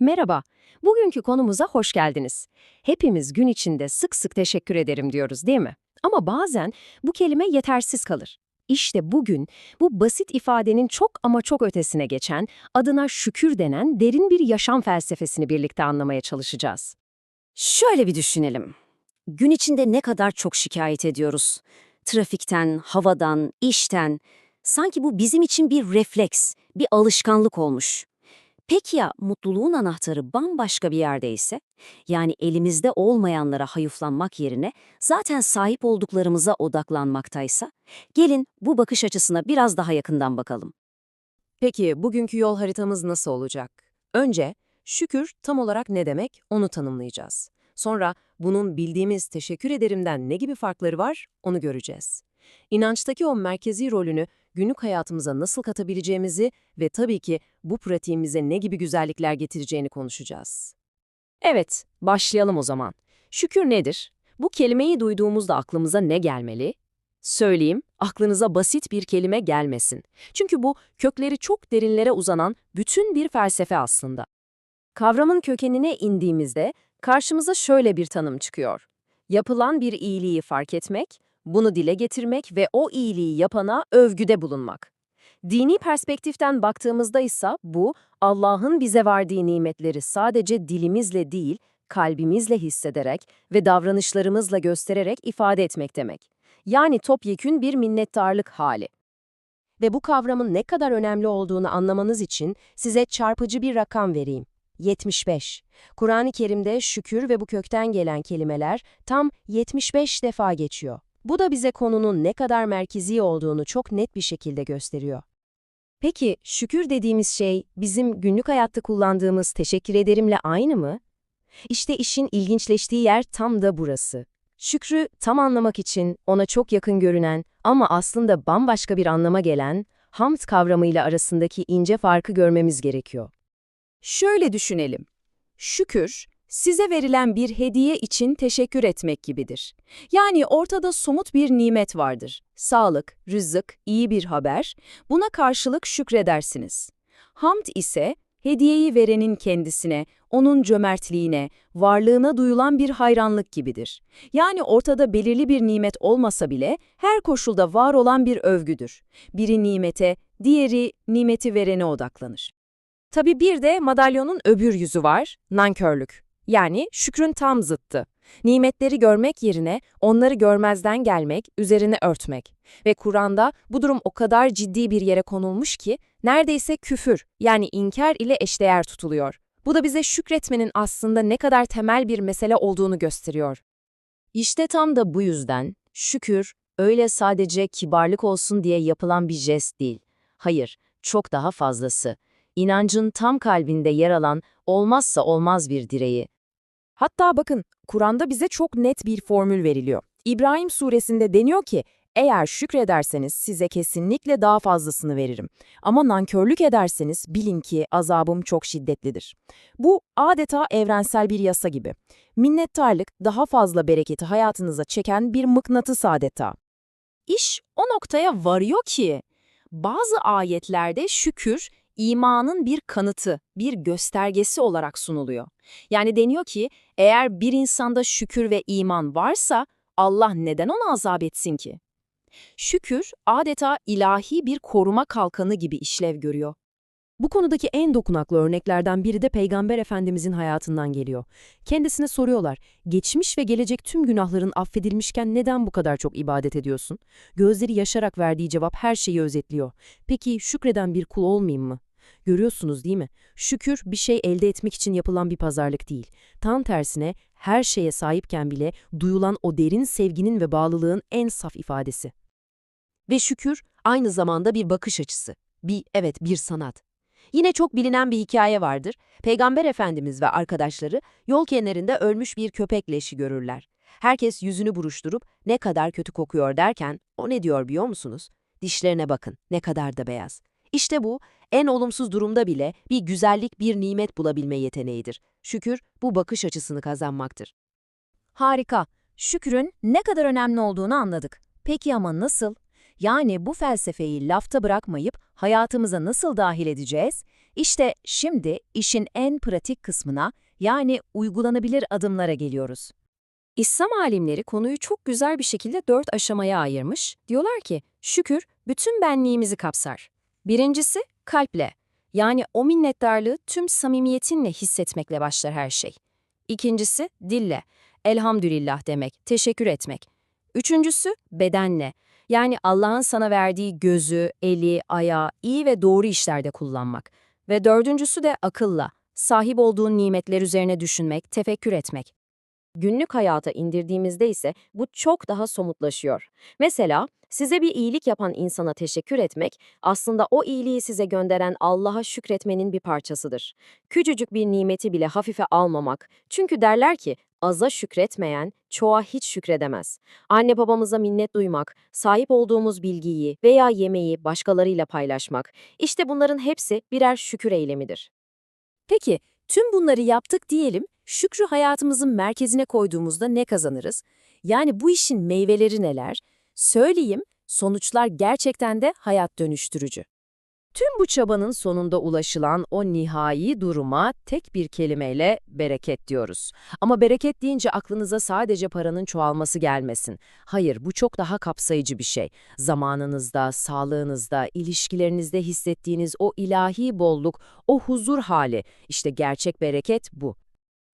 Merhaba, bugünkü konumuza hoş geldiniz. Hepimiz gün içinde sık sık teşekkür ederim diyoruz değil mi? Ama bazen bu kelime yetersiz kalır. İşte bugün bu basit ifadenin çok ama çok ötesine geçen, adına şükür denen derin bir yaşam felsefesini birlikte anlamaya çalışacağız. Şöyle bir düşünelim. Gün içinde ne kadar çok şikayet ediyoruz. Trafikten, havadan, işten. Sanki bu bizim için bir refleks, bir alışkanlık olmuş. Peki ya mutluluğun anahtarı bambaşka bir yerdeyse? Yani elimizde olmayanlara hayıflanmak yerine zaten sahip olduklarımıza odaklanmaktaysa? Gelin bu bakış açısına biraz daha yakından bakalım. Peki bugünkü yol haritamız nasıl olacak? Önce şükür tam olarak ne demek onu tanımlayacağız. Sonra bunun bildiğimiz teşekkür ederimden ne gibi farkları var onu göreceğiz. İnançtaki o merkezi rolünü günlük hayatımıza nasıl katabileceğimizi ve tabii ki bu pratiğimize ne gibi güzellikler getireceğini konuşacağız. Evet, başlayalım o zaman. Şükür nedir? Bu kelimeyi duyduğumuzda aklımıza ne gelmeli? Söyleyeyim, aklınıza basit bir kelime gelmesin. Çünkü bu kökleri çok derinlere uzanan bütün bir felsefe aslında. Kavramın kökenine indiğimizde karşımıza şöyle bir tanım çıkıyor. Yapılan bir iyiliği fark etmek, bunu dile getirmek ve o iyiliği yapana övgüde bulunmak. Dini perspektiften baktığımızda ise bu, Allah'ın bize verdiği nimetleri sadece dilimizle değil, kalbimizle hissederek ve davranışlarımızla göstererek ifade etmek demek. Yani topyekün bir minnettarlık hali. Ve bu kavramın ne kadar önemli olduğunu anlamanız için size çarpıcı bir rakam vereyim. 75. Kur'an-ı Kerim'de şükür ve bu kökten gelen kelimeler tam 75 defa geçiyor. Bu da bize konunun ne kadar merkezi olduğunu çok net bir şekilde gösteriyor. Peki şükür dediğimiz şey bizim günlük hayatta kullandığımız teşekkür ederimle aynı mı? İşte işin ilginçleştiği yer tam da burası. Şükrü tam anlamak için ona çok yakın görünen ama aslında bambaşka bir anlama gelen hamd kavramıyla arasındaki ince farkı görmemiz gerekiyor. Şöyle düşünelim. Şükür, size verilen bir hediye için teşekkür etmek gibidir. Yani ortada somut bir nimet vardır. Sağlık, rızık, iyi bir haber. Buna karşılık şükredersiniz. Hamd ise hediyeyi verenin kendisine, onun cömertliğine, varlığına duyulan bir hayranlık gibidir. Yani ortada belirli bir nimet olmasa bile her koşulda var olan bir övgüdür. Biri nimete, diğeri nimeti verene odaklanır. Tabii bir de madalyonun öbür yüzü var, nankörlük. Yani şükrün tam zıttı. Nimetleri görmek yerine onları görmezden gelmek, üzerine örtmek. Ve Kur'an'da bu durum o kadar ciddi bir yere konulmuş ki neredeyse küfür yani inkar ile eşdeğer tutuluyor. Bu da bize şükretmenin aslında ne kadar temel bir mesele olduğunu gösteriyor. İşte tam da bu yüzden şükür öyle sadece kibarlık olsun diye yapılan bir jest değil. Hayır, çok daha fazlası. İnancın tam kalbinde yer alan olmazsa olmaz bir direği. Hatta bakın, Kur'an'da bize çok net bir formül veriliyor. İbrahim suresinde deniyor ki, eğer şükrederseniz size kesinlikle daha fazlasını veririm. Ama nankörlük ederseniz bilin ki azabım çok şiddetlidir. Bu adeta evrensel bir yasa gibi. Minnettarlık daha fazla bereketi hayatınıza çeken bir mıknatıs adeta. İş o noktaya varıyor ki, bazı ayetlerde şükür imanın bir kanıtı, bir göstergesi olarak sunuluyor. Yani deniyor ki eğer bir insanda şükür ve iman varsa Allah neden onu azap etsin ki? Şükür adeta ilahi bir koruma kalkanı gibi işlev görüyor. Bu konudaki en dokunaklı örneklerden biri de Peygamber Efendimizin hayatından geliyor. Kendisine soruyorlar, geçmiş ve gelecek tüm günahların affedilmişken neden bu kadar çok ibadet ediyorsun? Gözleri yaşarak verdiği cevap her şeyi özetliyor. Peki şükreden bir kul olmayayım mı? Görüyorsunuz değil mi? Şükür bir şey elde etmek için yapılan bir pazarlık değil. Tam tersine her şeye sahipken bile duyulan o derin sevginin ve bağlılığın en saf ifadesi. Ve şükür aynı zamanda bir bakış açısı. Bir, evet bir sanat. Yine çok bilinen bir hikaye vardır. Peygamber Efendimiz ve arkadaşları yol kenarında ölmüş bir köpek leşi görürler. Herkes yüzünü buruşturup ne kadar kötü kokuyor derken o ne diyor biliyor musunuz? Dişlerine bakın ne kadar da beyaz. İşte bu, en olumsuz durumda bile bir güzellik, bir nimet bulabilme yeteneğidir. Şükür, bu bakış açısını kazanmaktır. Harika. Şükrün ne kadar önemli olduğunu anladık. Peki ama nasıl? Yani bu felsefeyi lafta bırakmayıp hayatımıza nasıl dahil edeceğiz? İşte şimdi işin en pratik kısmına yani uygulanabilir adımlara geliyoruz. İslam alimleri konuyu çok güzel bir şekilde dört aşamaya ayırmış. Diyorlar ki, şükür bütün benliğimizi kapsar. Birincisi kalple. Yani o minnettarlığı tüm samimiyetinle hissetmekle başlar her şey. İkincisi dille. Elhamdülillah demek, teşekkür etmek. Üçüncüsü bedenle. Yani Allah'ın sana verdiği gözü, eli, ayağı iyi ve doğru işlerde kullanmak. Ve dördüncüsü de akılla. Sahip olduğun nimetler üzerine düşünmek, tefekkür etmek. Günlük hayata indirdiğimizde ise bu çok daha somutlaşıyor. Mesela size bir iyilik yapan insana teşekkür etmek aslında o iyiliği size gönderen Allah'a şükretmenin bir parçasıdır. Küçücük bir nimeti bile hafife almamak. Çünkü derler ki aza şükretmeyen çoğa hiç şükredemez. Anne babamıza minnet duymak, sahip olduğumuz bilgiyi veya yemeği başkalarıyla paylaşmak. işte bunların hepsi birer şükür eylemidir. Peki, tüm bunları yaptık diyelim, şükrü hayatımızın merkezine koyduğumuzda ne kazanırız? Yani bu işin meyveleri neler? Söyleyeyim, sonuçlar gerçekten de hayat dönüştürücü. Tüm bu çabanın sonunda ulaşılan o nihai duruma tek bir kelimeyle bereket diyoruz. Ama bereket deyince aklınıza sadece paranın çoğalması gelmesin. Hayır, bu çok daha kapsayıcı bir şey. Zamanınızda, sağlığınızda, ilişkilerinizde hissettiğiniz o ilahi bolluk, o huzur hali, işte gerçek bereket bu.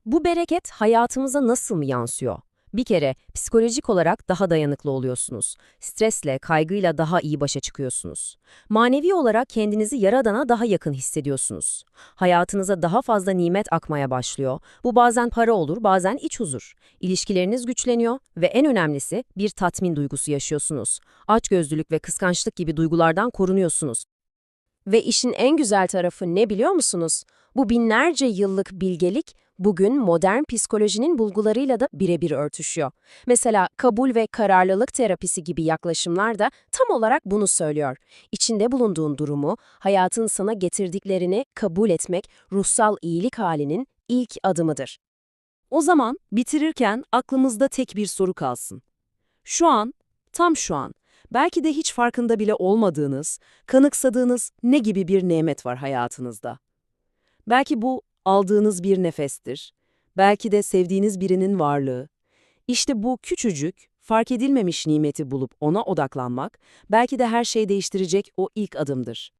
Bu bereket hayatımıza nasıl yansıyor? Bir kere psikolojik olarak daha dayanıklı oluyorsunuz. Stresle, kaygıyla daha iyi başa çıkıyorsunuz. Manevi olarak kendinizi Yaradan'a daha yakın hissediyorsunuz. Hayatınıza daha fazla nimet akmaya başlıyor. Bu bazen para olur, bazen iç huzur. İlişkileriniz güçleniyor ve en önemlisi bir tatmin duygusu yaşıyorsunuz. Açgözlülük ve kıskançlık gibi duygulardan korunuyorsunuz. Ve işin en güzel tarafı ne biliyor musunuz? Bu binlerce yıllık bilgelik bugün modern psikolojinin bulgularıyla da birebir örtüşüyor. Mesela kabul ve kararlılık terapisi gibi yaklaşımlar da tam olarak bunu söylüyor. İçinde bulunduğun durumu, hayatın sana getirdiklerini kabul etmek ruhsal iyilik halinin ilk adımıdır. O zaman bitirirken aklımızda tek bir soru kalsın. Şu an, tam şu an, belki de hiç farkında bile olmadığınız, kanıksadığınız ne gibi bir nimet var hayatınızda? Belki bu aldığınız bir nefestir. Belki de sevdiğiniz birinin varlığı. İşte bu küçücük, fark edilmemiş nimeti bulup ona odaklanmak, belki de her şeyi değiştirecek o ilk adımdır.